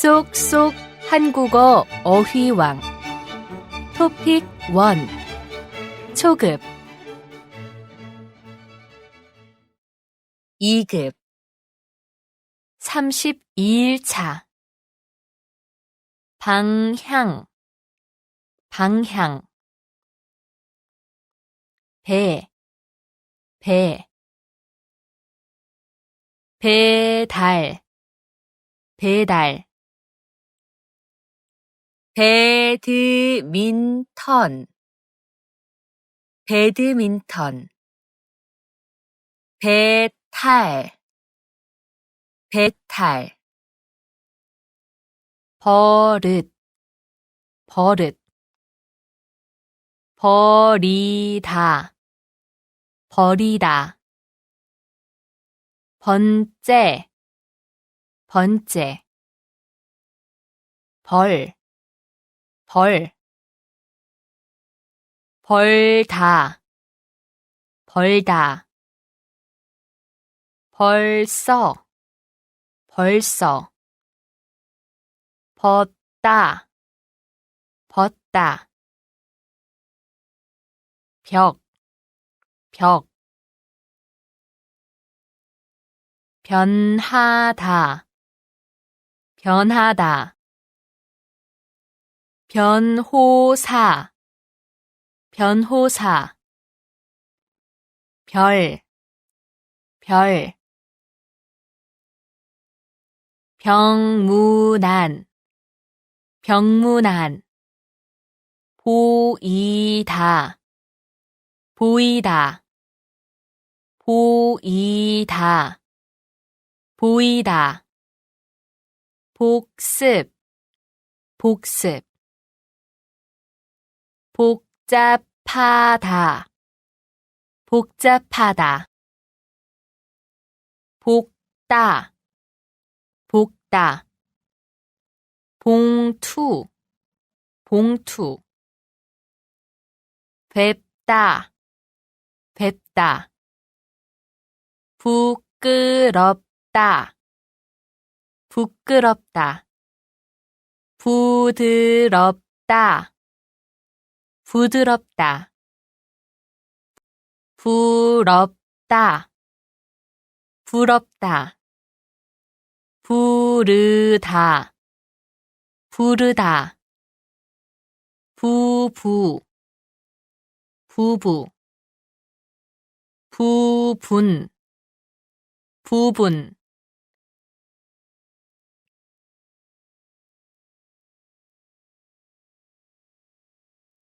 쏙쏙 한국어 어휘왕. 토픽 1 초급. 2급. 32일차. 방향. 방향. 배, 배. 배달. 배달 배드민턴. 배드민턴. 배탈. 배탈. 버릇. 버릇. 버리다. 버리다. 번째. 번째. 벌 벌. 벌다. 벌다. 벌써. 벌써. 벗다. 벗다. 벽, 벽. 변하다. 변하다 변호사 변호사 별, 별 병문안 병문안 보이다 보이다 보이다 보이다 복습 복습 복잡하다. 복잡하다. 복다. 복다. 봉투. 봉투. 뵙다. 뵙다. 부끄럽다. 부끄럽다. 부드럽다 부드럽다. 부럽다. 부럽다. 부르다. 부르다. 부부. 부부. 부분. 부분